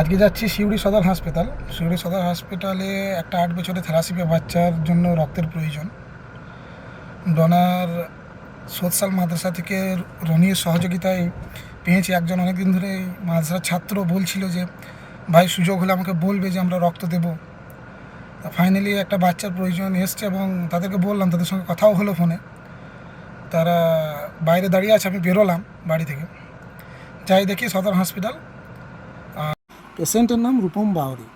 আজকে যাচ্ছি সিউড়ি সদর হাসপাতাল। সিউড়ি সদর হাসপাতালে একটা আট বছরের থ্যালাসিমিয়া বাচ্চার জন্য রক্তের প্রয়োজন। ডোনার সোৎসাল মাদ্রাসা থেকে রনির সহযোগিতায় পেয়েছি। একজন অনেকদিন ধরে মাদ্রাসার ছাত্র বলছিল যে, ভাই, সুযোগ হলে আমাকে বলবে যে আমরা রক্ত দেবো। ফাইনালি একটা বাচ্চার প্রয়োজন এসছে এবং তাদেরকে বললাম, তাদের সঙ্গে কথাও হলো ফোনে তারা বাইরে দাঁড়িয়ে আছে, আমি বেরোলাম বাড়ি থেকে। যাই দেখি সদর হসপিটাল পেশেন্টের নাম রূপম বাউরি।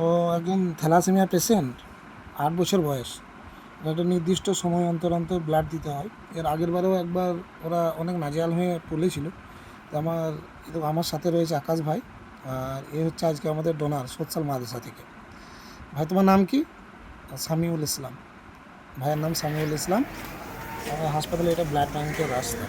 ও একজন থ্যালাসেমিয়া পেশেন্ট, আট বছর বয়স। একটা নির্দিষ্ট সময় অন্তর অন্তর ব্লাড দিতে হয়। এর আগের বারেও একবার ওরা অনেক নাজেহাল হয়ে পড়েছিল তো আমার আমার সাথে রয়েছে আকাশ ভাই। আর এ হচ্ছে আজকে আমাদের ডোনার সোৎসাল মাদ্রাসা থেকে। ভাই, তোমার নাম কি? সামিউল ইসলাম। ভাইয়ের নাম সামিউল ইসলাম। হাসপাতালে এটা ব্লাড ব্যাংকের রাস্তা।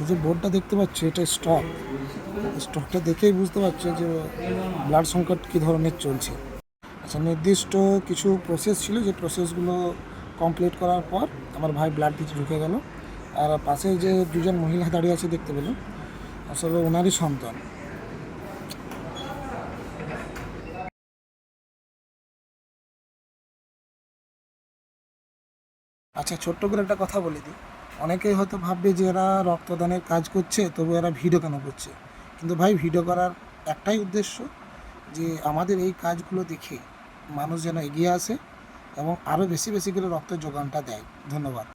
এই যে বোর্ডটা দেখতে পাচ্ছ, এটা স্টক। স্টকটা দেখেই বুঝতে পারছ যে ব্লাড সংকট কী ধরনের চলছে। আচ্ছা নির্দিষ্ট কিছু প্রসেস ছিল যে প্রসেসগুলো কমপ্লিট করার পর আমার ভাই ব্লাড দিতে ঢুকে গেল। আর পাশে যে দুজন মহিলা দাঁড়িয়ে আছে দেখতে পেলাম আসলে ওনারই সন্তান। আচ্ছা ছোট্ট করে একটা কথা বলে দিই। অনেকেই হয়তো ভাববে যে এরা রক্তদানের কাজ করছে, তবু এরা ভিডিও কেন করছে? কিন্তু ভাই, ভিডিও করার একটাই উদ্দেশ্য যে আমাদের এই কাজগুলো দেখে মানুষ যেন এগিয়ে আসে এবং আরও বেশি বেশি করে রক্তের যোগানটা দেয়। ধন্যবাদ।